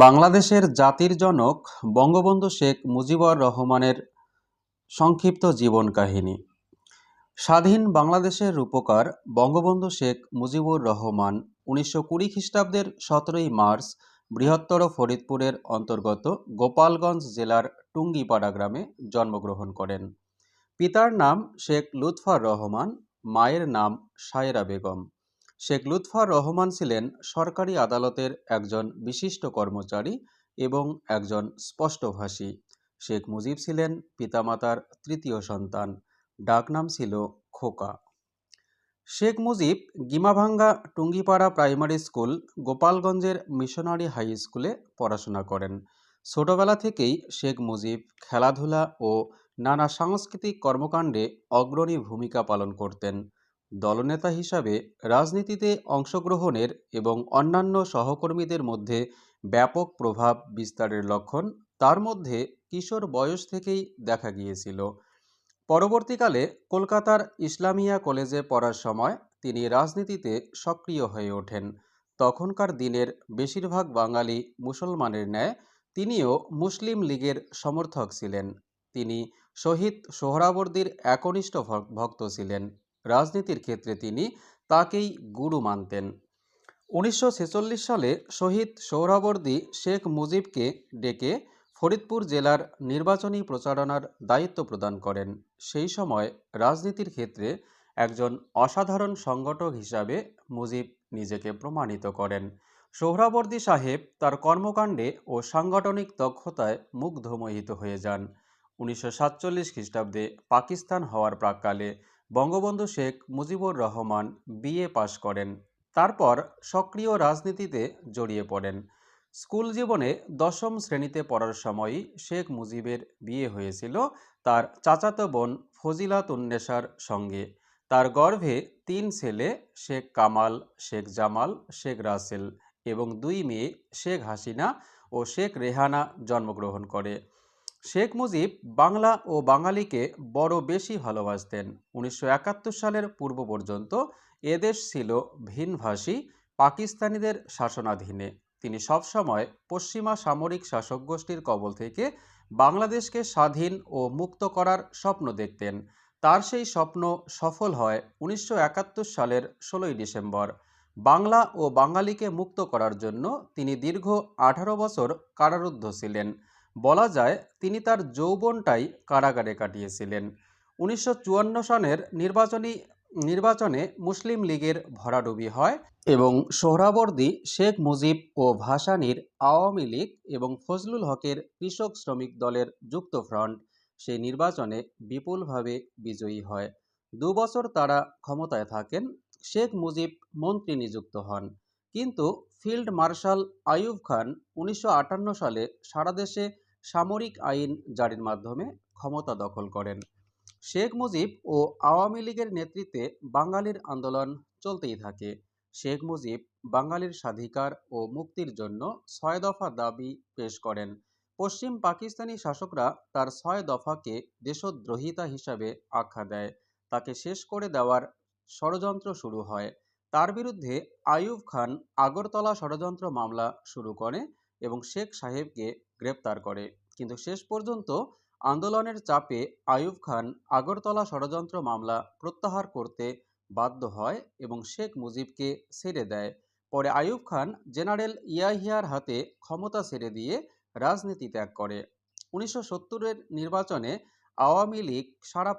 বাংলাদেশের জাতির জনক বঙ্গবন্ধু শেখ মুজিবুর রহমানের সংক্ষিপ্ত জীবন কাহিনী। স্বাধীন বাংলাদেশের রূপকার বঙ্গবন্ধু শেখ মুজিবুর রহমান উনিশশো কুড়ি খ্রিস্টাব্দের সতেরোই মার্চ বৃহত্তর ফরিদপুরের অন্তর্গত গোপালগঞ্জ জেলার টুঙ্গিপাড়া গ্রামে জন্মগ্রহণ করেন। পিতার নাম শেখ লুৎফার রহমান, মায়ের নাম সায়রা বেগম। শেখ লুৎফার রহমান ছিলেন সরকারি আদালতের একজন বিশিষ্ট কর্মচারী এবং একজন স্পষ্টভাষী। শেখ মুজিব ছিলেন পিতামাতার তৃতীয় সন্তান। ডাকনাম ছিল খোকা। শেখ মুজিব গিমাভাঙ্গা টুঙ্গিপাড়া প্রাইমারি স্কুল গোপালগঞ্জের মিশনারি হাই স্কুলে পড়াশোনা করেন। ছোটবেলা থেকেই শেখ মুজিব খেলাধুলা ও নানা সাংস্কৃতিক কর্মকাণ্ডে অগ্রণী ভূমিকা পালন করতেন। দলনেতা হিসাবে রাজনীতিতে অংশগ্রহণের এবং অন্যান্য সহকর্মীদের মধ্যে ব্যাপক প্রভাব বিস্তারের লক্ষণ তার মধ্যে কিশোর বয়স থেকেই দেখা গিয়েছিল। পরবর্তীকালে কলকাতার ইসলামিয়া কলেজে পড়ার সময় তিনি রাজনীতিতে সক্রিয় হয়ে ওঠেন। তখনকার দিনের বেশিরভাগ বাঙালি মুসলমানের ন্যায় তিনিও মুসলিম লীগের সমর্থক ছিলেন। তিনি শহীদ সোহরাবর্দীর একনিষ্ঠ ভক্ত ছিলেন। রাজনীতির ক্ষেত্রে তিনি তাকেই গুরু মানতেন। উনিশশো ছেচল্লিশ সালে শহীদ সোহরাবর্দী শেখ মুজিবকে ডেকে ফরিদপুর জেলার নির্বাচনী প্রচারণার দায়িত্ব প্রদান করেন। সেই সময় রাজনীতির ক্ষেত্রে একজন অসাধারণ সংগঠক হিসাবে মুজিব নিজেকে প্রমাণিত করেন। সোহরাবর্দী সাহেব তার কর্মকাণ্ডে ও সাংগঠনিক দক্ষতায় মুগ্ধমোহিত হয়ে যান। উনিশশো সাতচল্লিশ খ্রিস্টাব্দে পাকিস্তান হওয়ার প্রাককালে বঙ্গবন্ধু শেখ মুজিবুর রহমান বিএ পাশ করেন। তারপর সক্রিয় রাজনীতিতে জড়িয়ে পড়েন। স্কুল জীবনে দশম শ্রেণীতে পড়ার সময়ই শেখ মুজিবের বিয়ে হয়েছিল তার চাচাতো বোন ফজিলাত উন্নেসার সঙ্গে। তার গর্ভে তিন ছেলে, শেখ কামাল, শেখ জামাল, শেখ রাসেল এবং দুই মেয়ে, শেখ হাসিনা ও শেখ রেহানা জন্মগ্রহণ করে। শেখ মুজিব বাংলা ও বাঙালিকে বড় বেশি ভালোবাসতেন। উনিশশো একাত্তর সালের পূর্ব পর্যন্ত এদেশ ছিল ভিনভাষী পাকিস্তানিদের শাসনাধীনে। তিনি সবসময় পশ্চিমা সামরিক শাসক গোষ্ঠীর কবল থেকে বাংলাদেশকে স্বাধীন ও মুক্ত করার স্বপ্ন দেখতেন। তার সেই স্বপ্ন সফল হয় উনিশশো একাত্তর সালের ষোলোই ডিসেম্বর। বাংলা ও বাঙালিকে মুক্ত করার জন্য তিনি দীর্ঘ আঠারো বছর কারারুদ্ধ ছিলেন। বলা যায়, তিনি তার যৌবনটাই কারাগারে কাটিয়েছিলেন। উনিশশো চুয়ান্ন সনের নির্বাচনী, নির্বাচনে মুসলিম লীগের ভরাডুবি হয় এবং সোহরাবর্দী, শেখ মুজিব ও ভাসানীর আওয়ামী লীগ এবং ফজলুল হকের কৃষক শ্রমিক দলের যুক্ত ফ্রন্ট সেই নির্বাচনে বিপুলভাবে বিজয়ী হয়। দু বছর তারা ক্ষমতায় থাকেন, শেখ মুজিব মন্ত্রী নিযুক্ত হন। কিন্তু ফিল্ড মার্শাল আইয়ুব খান উনিশশো আটান্ন সালে সারা দেশে সামরিক আইন জারির মাধ্যমে ক্ষমতা দখল করেন। শেখ মুজিব ও আওয়ামী লীগের নেতৃত্বে বাঙালির আন্দোলন চলতেই থাকে। শেখ মুজিব বাঙালির স্বাধিকার ও মুক্তির জন্য ছয় দফা দাবি পেশ করেন। পশ্চিম পাকিস্তানি শাসকরা তার ছয় দফাকে দেশদ্রোহিতা হিসাবে আখ্যা দেয়। তাকে শেষ করে দেওয়ার ষড়যন্ত্র শুরু হয়। তার বিরুদ্ধে আইয়ুব খান আগরতলা ষড়যন্ত্র মামলা শুরু করে এবং শেখ সাহেবকে গ্রেপ্তার করে। কিন্তু শেষ পর্যন্ত আন্দোলনের চাপে আইয়ুব খান আগরতলা ষড়যন্ত্র মামলা প্রত্যাহার করতে বাধ্য হয় এবং শেখ মুজিবকে ছেড়ে দেয়। পরে আয়ুব খান জেনারেল ইয়াহিয়ার হাতে ক্ষমতা ছেড়ে দিয়ে রাজনীতি ত্যাগ করে। উনিশশো সত্তরের নির্বাচনে আওয়ামী লীগ সারা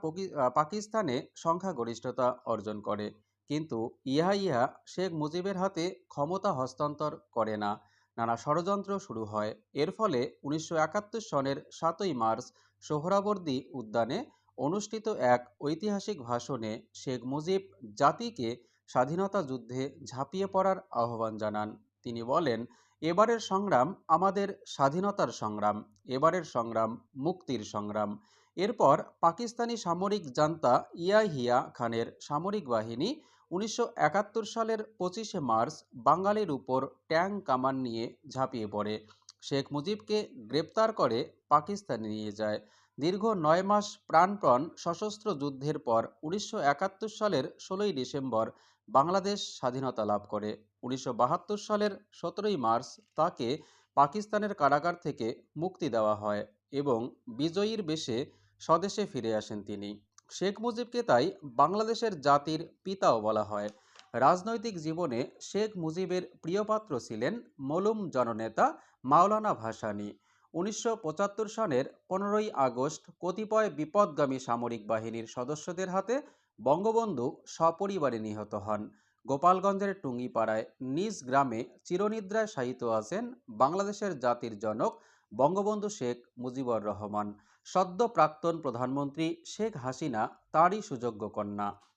পাকিস্তানে সংখ্যাগরিষ্ঠতা অর্জন করে। কিন্তু ইয়াহিয়া শেখ মুজিবের হাতে ক্ষমতা হস্তান্তর করে না। নানা ষড়যন্ত্র শুরু হয়। এর ফলে উনিশশো একাত্তর সনের সাতই মার্চ সোহরাবর্দী উদ্যানে অনুষ্ঠিত এক ঐতিহাসিক ভাষণে শেখ মুজিব জাতিকে স্বাধীনতা যুদ্ধে ঝাঁপিয়ে পড়ার আহ্বান জানান। তিনি বলেন, এবারের সংগ্রাম আমাদের স্বাধীনতার সংগ্রাম, এবারের সংগ্রাম মুক্তির সংগ্রাম। এরপর পাকিস্তানি সামরিক জান্তা ইয়াহিয়া খানের সামরিক বাহিনী উনিশশো একাত্তর সালের পঁচিশে মার্চ বাঙালির উপর ট্যাং কামান নিয়ে ঝাঁপিয়ে পড়ে। শেখ মুজিবকে গ্রেপ্তার করে পাকিস্তানে নিয়ে যায়। দীর্ঘ নয় মাস প্রাণপণ সশস্ত্র যুদ্ধের পর উনিশশো একাত্তর সালের ষোলোই ডিসেম্বর বাংলাদেশ স্বাধীনতা লাভ করে। উনিশশো বাহাত্তর সালের সতেরোই মার্চ তাকে পাকিস্তানের কারাগার থেকে মুক্তি দেওয়া হয় এবং বিজয়ীর বেশে স্বদেশে ফিরে আসেন তিনি। শেখ মুজিবকে তাই বাংলাদেশের জাতির পিতাও বলা হয়। রাজনৈতিক জীবনে শেখ মুজিবের প্রিয়পাত্র ছিলেন মলুম জননেতা মাওলানা ভাসানী। উনিশশো সনের পনেরোই আগস্ট কতিপয় বিপদগামী সামরিক বাহিনীর সদস্যদের হাতে বঙ্গবন্ধু সপরিবারে নিহত হন। গোপালগঞ্জের টুঙ্গিপাড়ায় নিজ গ্রামে চিরনিদ্রায় শায়িত আছেন বাংলাদেশের জাতির জনক বঙ্গবন্ধু শেখ মুজিবুর রহমান। সদ্য প্রাক্তন প্রধানমন্ত্রী শেখ হাসিনা তাঁরই সুযোগ্য কন্যা।